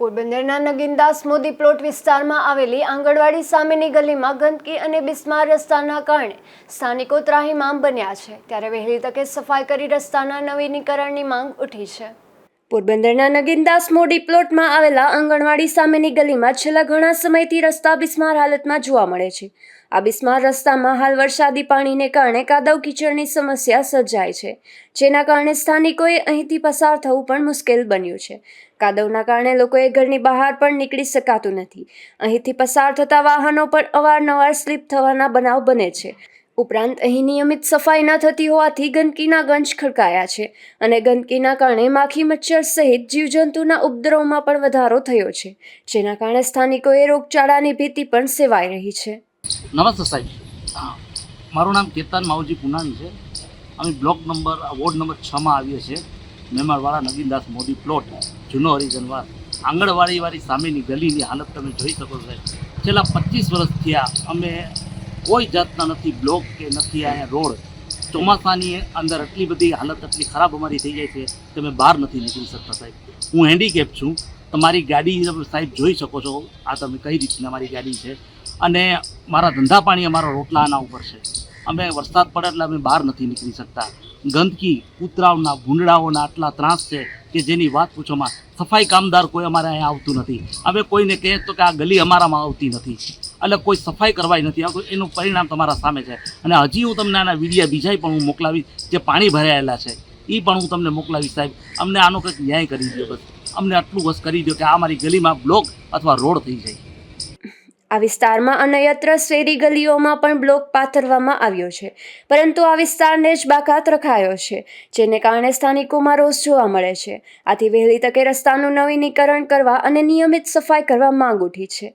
પોરબંદરના નગીનદાસ મોદી પ્લોટ વિસ્તારમાં આવેલી આંગણવાડી સામેની ગલીમાં ગંદકી અને બિસ્માર રસ્તાના કારણે સ્થાનિકો ત્રાહીમામ બન્યા છે. ત્યારે વહેલી તકે સફાઈ કરી રસ્તાના નવીનીકરણની માંગ ઉઠી છે. પોરબંદરના નગીનદાસ મોડી પ્લોટમાં આવેલા આંગણવાડી સામેની ગલીમાં છેલ્લા ઘણા સમયથી રસ્તા બિસ્માર હાલતમાં જોવા મળે છે. આ બિસ્માર રસ્તામાં હાલ વરસાદી પાણીને કારણે કાદવ કીચડની સમસ્યા સર્જાય છે, જેના કારણે સ્થાનિકોએ અહીંથી પસાર થવું પણ મુશ્કેલ બન્યું છે. કાદવના કારણે લોકોએ ઘરની બહાર પણ નીકળી શકાતું નથી. અહીંથી પસાર થતા વાહનો પણ અવારનવાર સ્લીપ થવાના બનાવ બને છે. ઉપરાંત અહીં નિયમિત સફાઈ ન થતી હોવાથી ગંદકીના ગંજ ખડકાયા છે અને ગંદકીના કારણે માખી મચ્છર સહિત જીવજંતુના ઉપદ્રવમાં પણ વધારો થયો છે, જેના કારણે સ્થાનિકોએ રોગચાળાની ભીતિ પણ સેવાઈ રહી છે. નમસ્તે સાહેબ. મારું નામ કેતન માવજી પુનાણી છે. અમે બ્લોક નંબર વોર્ડ નંબર છમાં આવીએ છીએ. મેમણવાળા નગીનદાસ મોદી પ્લોટ, જૂનો હરિજનવાસ આંગણવાડીવાળી સામેની ગલીની હાલત તમે જોઈ શકો છો છેલ્લા પચીસ વર્ષ થયા અમે કોઈ જાતના નથી બ્લોક કે નથી અહીંયા રોડ. ચોમાસાની અંદર એટલી બધી હાલત એટલી ખરાબ અમારી થઈ જાય છે તમે બહાર નથી નીકળી શકતા સાહેબ. હું હેન્ડીકેપ છું. તમારી ગાડી તમે સાહેબ જોઈ શકો છો. આ તમે કઈ રીતની અમારી ગાડી છે. અને મારા ધંધા પાણી અમારા રોટલા આના ઉપર છે. અમે વરસાદ પડે એટલે અમે બહાર નથી નીકળી શકતા. ગંદકી, કૂતરાઓના ભૂંડડાઓના આટલા ત્રાસ છે કે જેની વાત પૂછોમાં સફાઈ કામદાર કોઈ અમારે અહીંયા આવતું નથી. અમે કોઈને કહે તો કે આ ગલી અમારામાં આવતી નથી. એટલે કોઈ સફાઈ કરવાય નથી. આવતું એનું પરિણામ તમારા સામે છે. અને હજી હું તમને આના વિડીયા બીજાય પણ હું મોકલાવીશ, જે પાણી ભરાયેલા છે. એ પણ હું તમને મોકલાવીશ સાહેબ. અમને આનો કંઈક ન્યાય કરી દો બસ. અમને આટલું બસ કરી દો કે આ મારી ગલીમાં બ્લોક અથવા રોડ થઈ જાય. આ વિસ્તારમાં અન્યત્ર શેરી ગલીઓમાં પણ બ્લોક પાથરવામાં આવ્યો છે. પરંતુ આ વિસ્તારને જ બાકાત રખાયો છે, જેને કારણે સ્થાનિકોમાં રોષ જોવા મળે છે. આથી વહેલી તકે રસ્તાનું નવીનીકરણ કરવા અને નિયમિત સફાઈ કરવા માંગ ઉઠી છે.